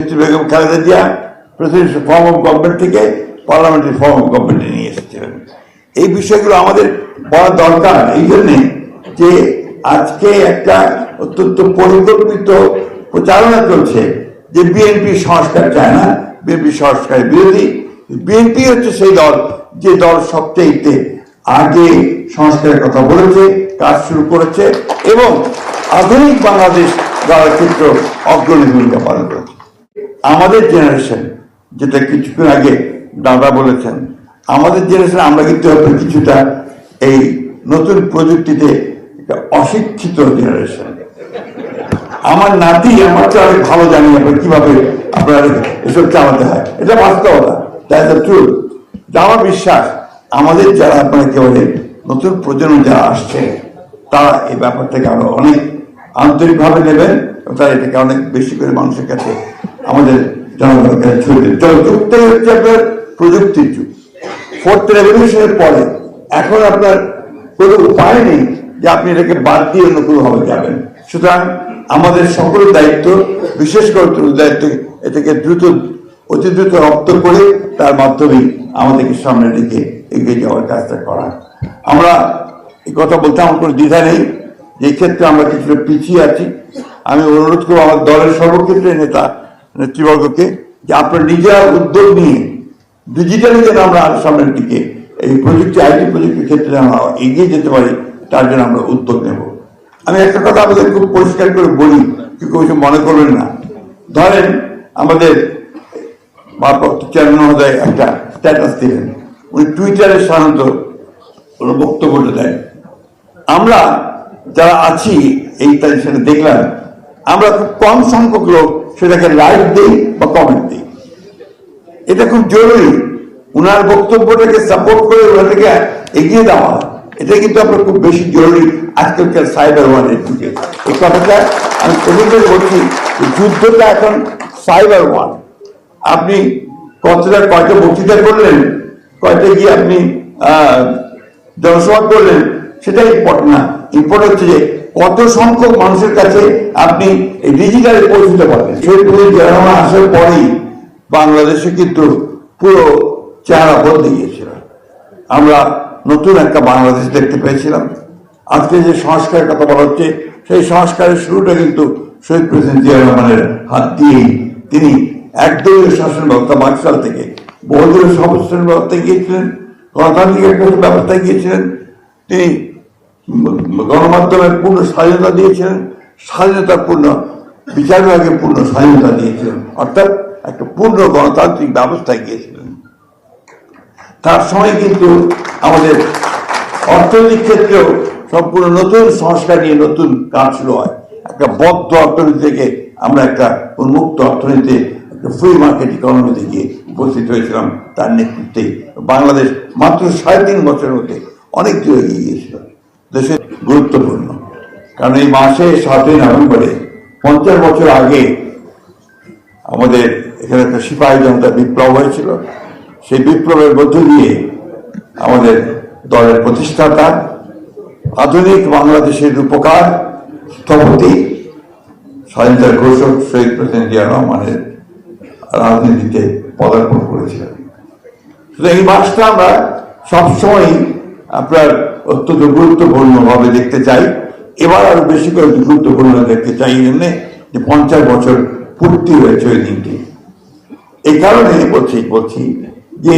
Begum Khaleda Zia presidential form of government থেকে parliamentary form of গভর্নমেন্টে নিয়ে এসেছিলেন। এই বিষয়গুলো আমাদের বলা দরকার। এই জন্যে যে আজকে একটা অত্যন্ত পরিকল্পিত প্রচারণা চলছে যে বিএনপি সংস্কার চায় না বিএনপি সংস্কারের বিরোধী। বিএনপি হচ্ছে সেই দল, যে দল সবচেয়ে আগে সংস্কারের কথা বলেছে, কাজ শুরু করেছে এবং আধুনিক বাংলাদেশ গড়ার ক্ষেত্রে অগ্রণী ভূমিকা পালন করেছে। আমাদের জেনারেশন যেটা কিছুক্ষণ আগে দাদা বলেছেন, আমাদের জেনারেশন আমরা কিন্তু কিছুটা এই নতুন প্রযুক্তিতে একটা অশিক্ষিত জেনারেশন আমার নাতি আমার চেয়ে অনেক ভালো জানি আপনার কীভাবে আপনার এসব চালাতে হয়। এটা বাস্তবতা দ্যাট দ্য ট্রুথ আমার বিশ্বাস, আমাদের যারা আপনার একেবারে নতুন প্রজন্ম যারা আসছে, তারা এই ব্যাপারটাকে আরও অনেক আন্তরিকভাবে নেবেন তারা এটাকে অনেক বেশি করে মানুষের কাছে আমাদের জনগণের কাছে ছড়িয়ে যুগটাই হচ্ছে আপনার প্রযুক্তির যুগ। ফোর্থ রেভলিউশনের পরে এখন আপনার কোনো উপায় নেই যে আপনি এটাকে বাদ দিয়ে অন্য কোনোভাবে যাবেন। সুতরাং আমাদের সকলের দায়িত্ব, বিশেষ করে দায়িত্ব, এটাকে দ্রুত, অতি দ্রুত রপ্ত করে তার মাধ্যমে আমাদেরকে সামনে রেখে এগিয়ে যাওয়ার কাজটা করা। আমরা এই কথা বলতে আমার কোনো দ্বিধা নেই। যে ক্ষেত্রে আমরা কিছুটা পিছিয়ে আছি। আমি অনুরোধ করব, আমার দলের সর্বক্ষেত্রে নেতা নেতৃবর্গকে যে আপনার নিজেরা উদ্যোগ নিয়ে ডিজিটালি যেন আমরা সামনের দিকে এই প্রযুক্তি, আইটি প্রযুক্তির ক্ষেত্রে আমরা এগিয়ে যেতে পারি, তার জন্য আমরা উদ্যোগ নেব। আমি একটা কথা আমাদের খুব পরিষ্কার করে বলি, কেউ কিছু মনে করবেন না। ধরেন আমাদের চেয়ারম্যান মহোদয় একটা স্ট্যাটাস দিলেন। উনি টুইটারে সাধারণত কোনো বক্তব্যটা দেন। আমরা যারা আছি, এই সেটা দেখলাম, আমরা খুব কম সংখ্যক লোক সেটাকে লাইক দিই বা কমেন্ট দিই। এটা খুব জরুরি। উনার বক্তব্যটাকে সাপোর্ট করে ওনাদেরকে এগিয়ে দেওয়া এটা কিন্তু আপনার খুব বেশি জরুরি আজকালকার সাইবার ওয়ানের যুগে। এই কথাটা আমি থেকে বলছি যুদ্ধটা এখন সাইবার ওয়ান আপনি কতটা, কয়টা বক্তৃতা করলেন, কয়টা গিয়ে আপনি জনসভা করলেন, সেটা ইম্পর্টেন্ট না। ইম্পর্টেন্ট হচ্ছে যে কত সংখ্যক মানুষের কাছে আপনি ডিজিটালে পৌঁছতে পারবেন? শহীদপুরে জনগণ আসার পরেই বাংলাদেশে কিন্তু পুরো চেহারা বদলে গিয়েছিল। আমরা নতুন একটা বাংলাদেশ দেখতে পেয়েছিলাম। আজকে যে সংস্কারের কথা বলা হচ্ছে, সেই সংস্কারের শুরুটা কিন্তু শহীদ প্রেসিডেন্ট জিয়া রহমানের হাত দিয়েই তিনি একদলীয় শাসন ব্যবস্থা বাকশাল থেকে বহুদলীয় সমাজশাসন ব্যবস্থায় গিয়েছিলেন, গণতান্ত্রিক ব্যবস্থায় গিয়েছিলেন। তিনি গণমাধ্যমের পূর্ণ স্বাধীনতা দিয়েছিলেন স্বাধীনতার পূর্ণ বিচার বিভাগের পূর্ণ স্বাধীনতা দিয়েছিলেন অর্থাৎ একটা পূর্ণ গণতান্ত্রিক ব্যবস্থায় গিয়েছিলেন। তার সময় কিন্তু আমাদের অর্থনৈতিক ক্ষেত্রেও সম্পূর্ণ নতুন সংস্কার নিয়ে নতুন কাজ শুরু হয়। একটা বদ্ধ অর্থনীতি থেকে আমরা একটা উন্মুক্ত অর্থনীতি একটা ফ্রি মার্কেট ইকোনমিতে গিয়ে উপস্থিত হয়েছিলাম। তার নেতৃত্বে বাংলাদেশ মাত্র সাড়ে তিন বছরের মধ্যে অনেক দূর এগিয়ে গিয়েছিল দেশে গুরুত্বপূর্ণ। কারণ এই মাসে সাতই নভেম্বরে পঞ্চাশ বছর আগে আমাদের এখানে একটা সিপাহী জনতা বিপ্লব হয়েছিল। সেই বিপ্লবের মধ্য দিয়ে আমাদের দলের প্রতিষ্ঠাতা, আধুনিক বাংলাদেশের রূপকার, স্থপতি স্বাধীনতার ঘোষক শহীদ প্রেসিডেন্ট জিয়া রহমানের রাজনীতিতে পদার্পণ করেছিলেন। সুতরাং এই মাসটা আমরা সবসময় আপনার অত্যন্ত গুরুত্বপূর্ণভাবে দেখতে চাই। এবার আরও বেশি করে গুরুত্বপূর্ণ দেখতে চাই জন্যে যে পঞ্চাশ বছর পূর্তি হয়েছে ওই দিনটি। এই কারণে বলছি বলছি যে